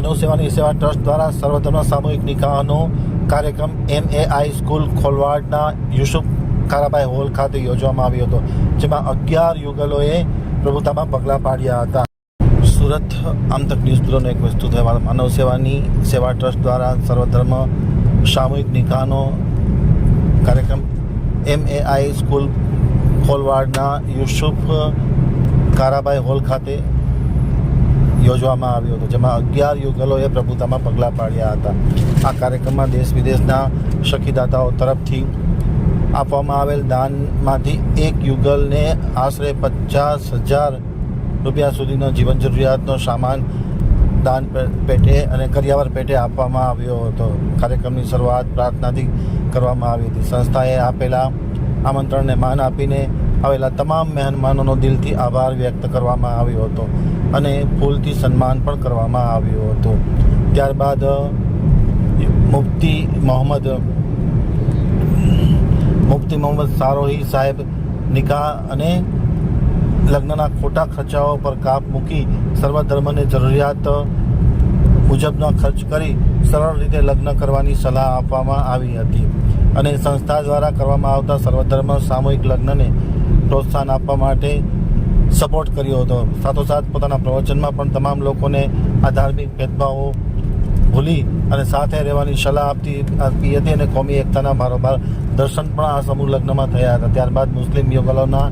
માનવ સેવાની સેવા ટ્રસ્ટ દ્વારા સર્વધર્મ સામૂહિક નિકાહનો કાર્યક્રમ એમ એ આઈ સ્કૂલ ખોલવાડના યુસુફ કારાભાઈ હોલ ખાતે યોજવામાં આવ્યો હતો, જેમાં અગિયાર યુગલોએ પ્રભુતામાં પગલાં પાડ્યા હતા. સુરત આમતક ન્યૂઝ બ્યુરોનો એક વસ્તુ થયો માનવ સેવાની સેવા ટ્રસ્ટ દ્વારા સર્વધર્મ સામૂહિક નિકાહનો કાર્યક્રમ એમ એ આઈ સ્કૂલ ખોલવાડના યુસુફ કારાભાઈ હોલ ખાતે યોજવામાં આવ્યો હતો, જેમાં અગિયાર યુગલોએ પ્રભુતામાં પગલાં પાડ્યા હતા. આ કાર્યક્રમમાં દેશ વિદેશના સખીદાતાઓ તરફથી આપવામાં આવેલ દાનમાંથી એક યુગલને આશરે પચાસ હજાર રૂપિયા સુધીનો જીવન જરૂરિયાતનો સામાન દાન પેટે અને કરિયાવર પેટે આપવામાં આવ્યો હતો. કાર્યક્રમની શરૂઆત પ્રાર્થનાથી કરવામાં આવી હતી. સંસ્થાએ આપેલા આમંત્રણને માન આપીને આવેલા તમામ મહેમાનોનો દિલથી આભાર વ્યક્ત કરવામાં આવ્યો હતો અને ફૂલથી સન્માન પણ કરવામાં આવ્યું હતું. ત્યારબાદ, મુફ્તી મોહમ્મદ મુફ્તી મોહમ્મદ સારોહી સાહેબ નિકાહ અને લગ્નના ખોટા ખર્ચાઓ પર કાપ મૂકી સર્વધર્મને જરૂરિયાત મુજબનો ખર્ચ કરી સરળ રીતે લગ્ન કરવાની સલાહ આપવામાં આવી હતી. અને સંસ્થા દ્વારા કરવામાં આવતા સર્વધર્મ સામૂહિક લગ્નને પ્રોત્સાહન આપવા માટે સપોર્ટ કર્યો હતો. સાથોસાથ પોતાના પ્રવચનમાં પણ તમામ લોકોને આ ધાર્મિક ભેદભાવો ભૂલી અને સાથે રહેવાની સલાહ આપતી આપી હતી અને કોમી એકતાના બારોબાર દર્શન પણ આ સમૂહ લગ્નમાં થયા હતા. ત્યારબાદ મુસ્લિમ યુગલોના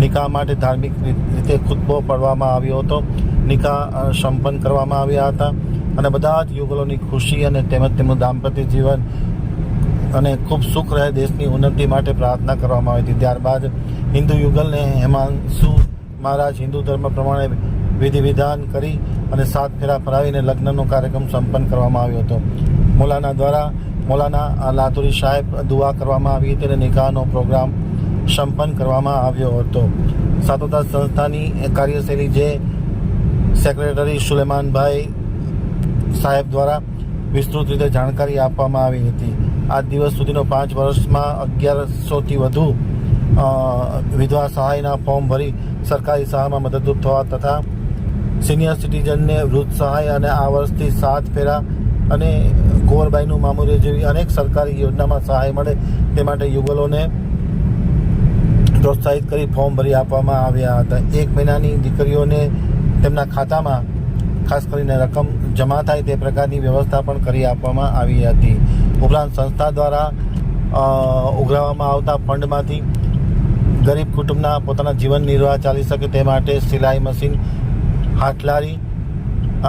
નિકાહ માટે ધાર્મિક રીતે ખુતબો પડવામાં આવ્યો હતો. નિકાહ સંપન્ન કરવામાં આવ્યા હતા અને બધા જ યુગલોની ખુશી અને તેમજ તેમનું દાંપત્ય જીવન અને ખૂબ સુખ રહે દેશની ઉન્નતિ માટે પ્રાર્થના કરવામાં આવી હતી. ત્યારબાદ હિન્દુ યુગલને હેમાંશુ મહારાજ હિન્દુ ધર્મ પ્રમાણે વિધિ વિધાન કરી અને સાત ફેરા ફરાવીને લગ્નનો કાર્યક્રમ સંપન્ન કરવામાં આવ્યો હતો. મોલાના દ્વારા મોલાના લાતુરી સાહેબ દુઆ કરવામાં આવી હતી અને નિકાહનો પ્રોગ્રામ સંપન્ન કરવામાં આવ્યો હતો. સાતોતા સંસ્થાની કાર્યશૈલી જે સેક્રેટરી સુલેમાનભાઈ સાહેબ દ્વારા વિસ્તૃત રીતે જાણકારી આપવામાં આવી હતી. આજ દિવસ સુધીનો પાંચ વર્ષમાં અગિયારસોથી વધુ વિધવા સહાયના ફોર્મ ભરી સરકારી સહાયમાં મદદરૂપ થવા તથા સિનિયર સિટીઝનને વૃદ્ધ સહાય અને આ વર્ષથી સાત ફેરા અને કુંવરબાઈનું મામૂલી જેવી અનેક સરકારી યોજનામાં સહાય મળે તે માટે યુગલોને પ્રોત્સાહિત કરી ફોર્મ ભરી આપવામાં આવ્યા હતા. એક મહિનાની દીકરીઓને તેમના ખાતામાં ખાસ કરીને રકમ જમા થાય તે પ્રકારની વ્યવસ્થા પણ કરી આપવામાં આવી હતી. ઉપરાંત સંસ્થા દ્વારા ઉઘરાવવામાં આવતા ફંડમાંથી ગરીબ કુટુંબના પોતાના જીવન નિર્વાહ ચાલી શકે તે માટે સિલાઈ મશીન, હાથલારી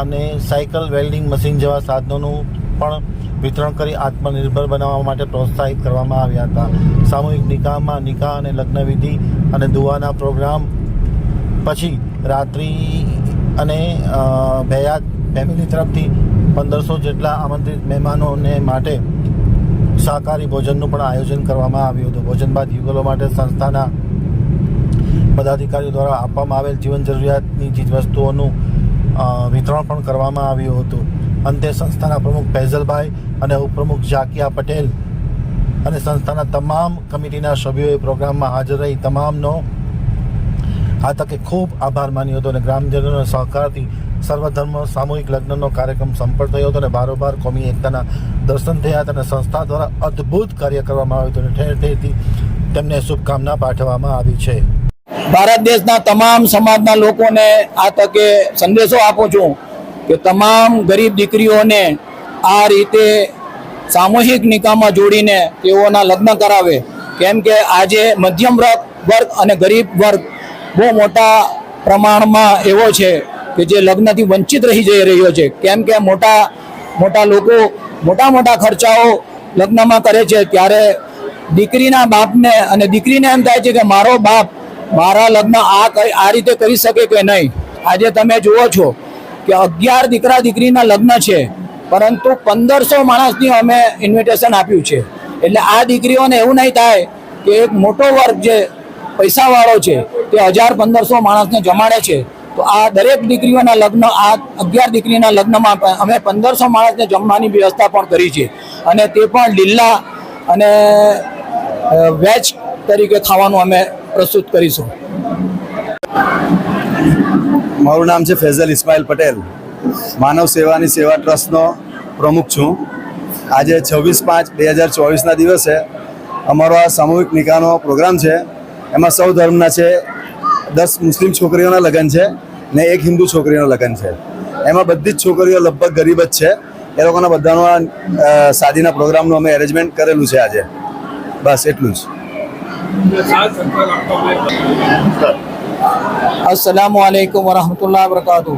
અને સાયકલ વેલ્ડિંગ મશીન જેવા સાધનોનું પણ વિતરણ કરી આત્મનિર્ભર બનાવવા માટે પ્રોત્સાહિત કરવામાં આવ્યા હતા. સામૂહિક નિકાહમાં નિકાહ અને લગ્નવિધિ અને દુવાના પ્રોગ્રામ પછી રાત્રિ અને ભેયાત ફેમિલી તરફથી પંદરસો જેટલા આમંત્રિત મહેમાનોને માટે શાકાહારી ભોજનનું પણ આયોજન કરવામાં આવ્યું હતું. ભોજન બાદ યુગલો માટે સંસ્થાના પદાધિકારીઓ દ્વારા આપવામાં આવેલ જીવન જરૂરિયાતની ચીજવસ્તુઓનું વિતરણ પણ કરવામાં આવ્યું હતું. અંતે સંસ્થાના પ્રમુખ ફૈઝલભાઈ અને ઉપપ્રમુખ ઝાકિયા પટેલ અને સંસ્થાના તમામ કમિટીના સભ્યોએ પ્રોગ્રામમાં હાજર રહી. તમામનો આ તકે ખૂબ આભાર માન્યો હતો અને ગ્રામજનોના સહકારથી સર્વધર્મ સામૂહિક લગ્નનો કાર્યક્રમ સંપન્ન થયો હતો અને બારોબાર કોમી એકતાના દર્શન થયા હતા અને સંસ્થા દ્વારા અદ્ભુત કાર્ય કરવામાં આવ્યું હતું ઠેર ઠેરથી તેમને શુભકામના પાઠવવામાં આવી છે. ભારત દેશના તમામ સમાજના લોકોને આ તકે સંદેશો આપું છું કે તમામ ગરીબ દીકરીઓને આ રીતે સામૂહિક નિકામમાં જોડીને તેઓના લગ્ન કરાવે. કેમ કે આજે મધ્યમ વર્ગ અને ગરીબ વર્ગ બહુ મોટા પ્રમાણમાં એવો છે. કે જે લગ્નથી વંચિત રહી જઈ રહ્યો છે. કેમ કે મોટા મોટા લોકો મોટા મોટા ખર્ચાઓ લગ્નમાં કરે છે. ત્યારે દીકરીના બાપને અને દીકરીને એમ થાય છે કે મારો બાપ મારા લગ્ન આ આ રીતે કરી શકે કે નહીં? આજે તમે જુઓ છો કે અગિયાર દીકરા દીકરીના લગ્ન છે. પરંતુ પંદરસો માણસની અમે ઇન્વિટેશન આપ્યું છે. એટલે આ દીકરીઓને એવું નહીં થાય કે એક મોટો વર્ગ જે પૈસાવાળો છે તે હજાર પંદરસો માણસને જમાડે છે. તો આ દરેક દીકરીઓના લગ્ન, આ અગિયાર દીકરીના લગ્નમાં અમે પંદરસો માણસને જમવાની વ્યવસ્થા પણ કરી છે. અને તે પણ લીલા અને વેજ તરીકે ખાવાનું અમે પ્રસ્તુત કરીશું. મારું નામ છે ફેઝલ ઇસ્માઇલ પટેલ. માનવ સેવાની સેવા ટ્રસ્ટનો પ્રમુખ છું. આજે છવ્વીસ પાંચ બે હજાર ચોવીસના દિવસે અમારો આ સામૂહિક નિકાહનો પ્રોગ્રામ છે. એમાં સૌ ધર્મના છે, દસ મુસ્લિમ છોકરીઓના લગ્ન છે. ને એક હિન્દુ છોકરીનું લગ્ન છે. એમાં બધી જ છોકરીઓ લગભગ ગરીબ જ છે. એ લોકોના બધાનો શાદીના પ્રોગ્રામનું અમે એરેન્જમેન્ટ કરેલું છે આજે. બસ એટલું જ. અસલામુ અલૈકુમ વરહમતુલ્લાહ વરકાતુ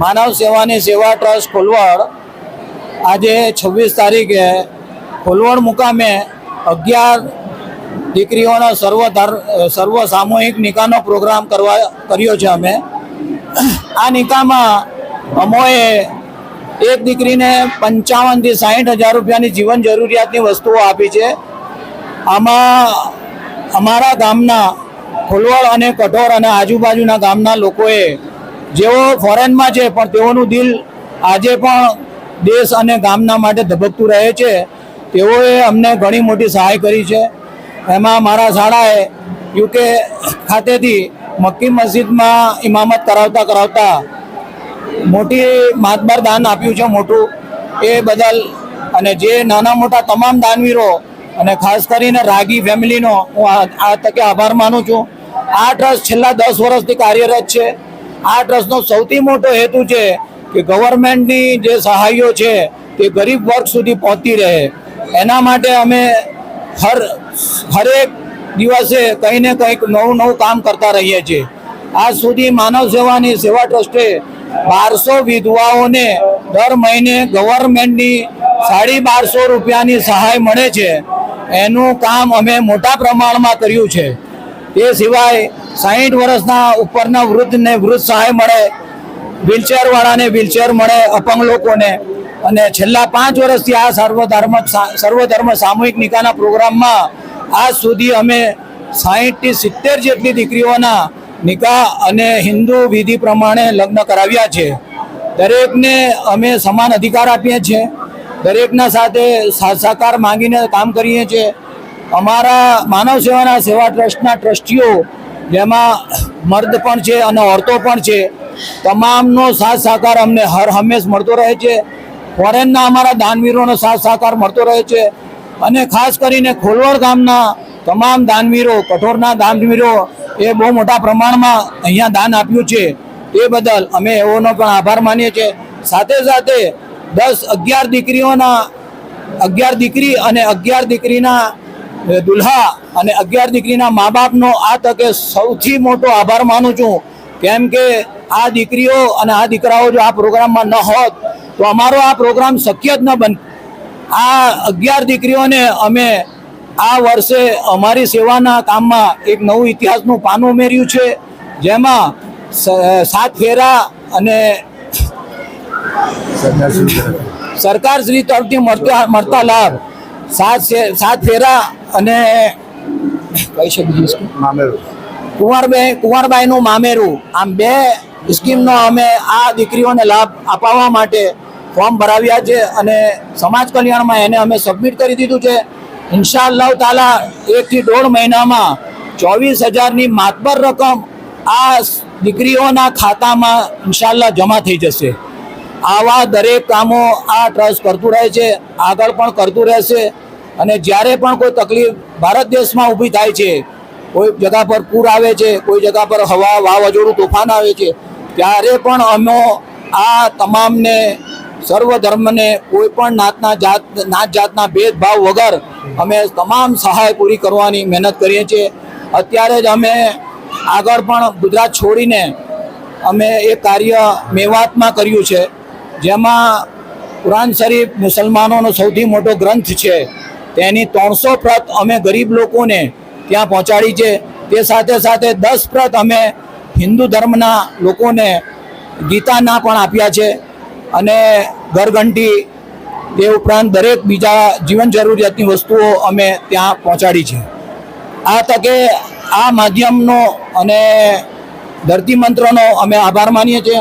માનવ સેવાની સેવા ટ્રસ્ટ ખોલવાડ આજે છવ્વીસ તારીખે ખોલવડ મુકામે અગિયાર દીકરીઓનો સર્વ સર્વ સામૂહિક નિકાહનો પ્રોગ્રામ કરવા, કર્યો છે અમે. આ નિકામાં અમોએ એક દીકરીને પંચાવનથી સાહીઠ હજાર રૂપિયાની જીવન જરૂરિયાતની વસ્તુઓ આપી છે. આમાં અમારા ગામના ખોલવડ અને કઠોર અને આજુબાજુના ગામના લોકોએ જેઓ ફોરેનમાં છે, પણ તેઓનું દિલ આજે પણ દેશ અને ગામના માટે ધબકતું રહે છે. તેઓએ અમને ઘણી મોટી સહાય કરી છે. એમાં મારા શાળાએ યુકે ખાતેથી મક્કી મસ્જિદમાં ઇમામત કરાવતા કરાવતા મોટી માતબાર દાન આપ્યું છે મોટું. એ બદલ અને જે નાના મોટા તમામ દાનવીરો અને ખાસ કરીને રાગી ફેમિલીનો હું આ તકે આભાર માનું છું. આ ટ્રસ્ટ છેલ્લા દસ વર્ષથી કાર્યરત છે. આ ટ્રસ્ટનો સૌથી મોટો હેતુ છે કે ગવર્મેન્ટની જે સહાયો છે તે ગરીબ વર્ગ સુધી પહોંચતી રહે. એના માટે અમે હર હરેક દિવસે કંઈ ને કંઈક નવું નવું કામ કરતા રહીએ છીએ. આજ સુધી માનવ સેવાની સેવા ટ્રસ્ટે બારસો વિધવાઓને દર મહિને ગવર્મેન્ટની સાડી બારસો રૂપિયાની સહાય મળે છે. એનું કામ અમે મોટા પ્રમાણમાં કર્યું છે. તે સિવાય સાહીઠ વર્ષના ઉપરના વૃદ્ધને વૃદ્ધ સહાય મળે વ્હીલચેરવાળાને વ્હીલચેર મળે, અપંગ લોકોને. અને છેલ્લા પાંચ વર્ષથી આ સર્વધર્મ સર્વધર્મ સામૂહિક નિકાના પ્રોગ્રામમાં આજ સુધી અમે સાહીઠથી સિત્તેર જેટલી દીકરીઓના નિકાહ અને હિન્દુ વિધિ પ્રમાણે લગ્ન કરાવ્યા છે. દરેકને અમે સમાન અધિકાર આપીએ છીએ. દરેકના સાથે સાથ સહકાર માંગીને કામ કરીએ છીએ. અમારા માનવ સેવાના સેવા ટ્રસ્ટના ટ્રસ્ટીઓ, જેમાં મર્દ પણ છે અને ઓરતો પણ છે, તમામનો સાથ સહકાર અમને હર હંમેશ મળતો રહે છે. ફોરેનના અમારા દાનવીરોનો સાથ સહકાર મળતો રહે છે. અને ખાસ કરીને ખોલવડ ગામના તમામ દાનવીરો, કઠોરના દાનવીરો, એ બહુ મોટા પ્રમાણમાં અહીંયા દાન આપ્યું છે. એ બદલ અમે એઓનો પણ આભાર માનીએ છીએ. સાથે સાથે દસ અગિયાર દીકરીઓના, અગિયાર દીકરી અને અગિયાર દીકરીના દુલ્હા અને અગિયાર દીકરીના મા બાપનો આ તકે સૌથી મોટો આભાર માનું છું. કેમ કે આ દીકરીઓ અને આ દીકરાઓ જો આ પ્રોગ્રામમાં ન હોત, તો અમારો આ પ્રોગ્રામ શક્ય જ ન બન આ અગિયાર દીકરીઓને અમે આ વર્ષે અમારી સેવાના કામમાં એક નવું ઇતિહાસનું પાનું ઉમેર્યું છે જેમાં સાત ફેરા અને સરકાર શ્રી તરફથી મળતા મળતા લાભ. સાત સાત ફેરા અને કહી શકીએ મામેરું. કુંવરબાઈ કુંવરબાઈનું મામેરું. આમ બે સ્કીમનો અમે આ દીકરીઓને લાભ અપાવવા માટે ફોર્મ ભરાવ્યા છે અને સમાજ કલ્યાણમાં એને અમે સબમિટ કરી દીધું છે. ઇન્શાલ્લાહ તાલા એકથી દોઢ મહિનામાં ચોવીસ હજારની માતબર રકમ આ દીકરીઓના ખાતામાં ઇન્શાલ્લાહ જમા થઈ જશે. આવા દરેક કામો આ ટ્રસ્ટ કરતું રહે છે, આગળ પણ કરતું રહેશે અને જ્યારે પણ કોઈ તકલીફ ભારત દેશમાં ઊભી થાય છે, કોઈ જગા પર પૂર આવે છે, કોઈ જગા પર હવા વાવાઝોડું, તોફાન આવે છે, ત્યારે પણ અમે આ તમામને સર્વ ધર્મને કોઈ પણ નાતના જાત, નાત જાતના ભેદભાવ વગર અમે તમામ સહાય પૂરી કરવાની મહેનત કરીએ છીએ. અત્યારે જ અમે આગળ પણ ગુજરાત છોડીને અમે એ કાર્ય મેવાતમાં કર્યું છે. જેમાં કુરાન શરીફ મુસલમાનોનો સૌથી મોટો ગ્રંથ છે. તેની ત્રણસો પ્રત અમે ગરીબ લોકોને ત્યાં પહોંચાડી છે. તે સાથે સાથે દસ પ્રત અમે હિન્દુ ધર્મના લોકોને ગીતાના પણ આપ્યા છે. અને ઘરઘંટી તે ઉપરાંત દરેક બીજા જીવન જરૂરિયાતની વસ્તુઓ અમે ત્યાં પહોંચાડી છે. આ તકે આ માધ્યમનો અને ધરતી મંત્રનો અમે આભાર માનીએ છીએ.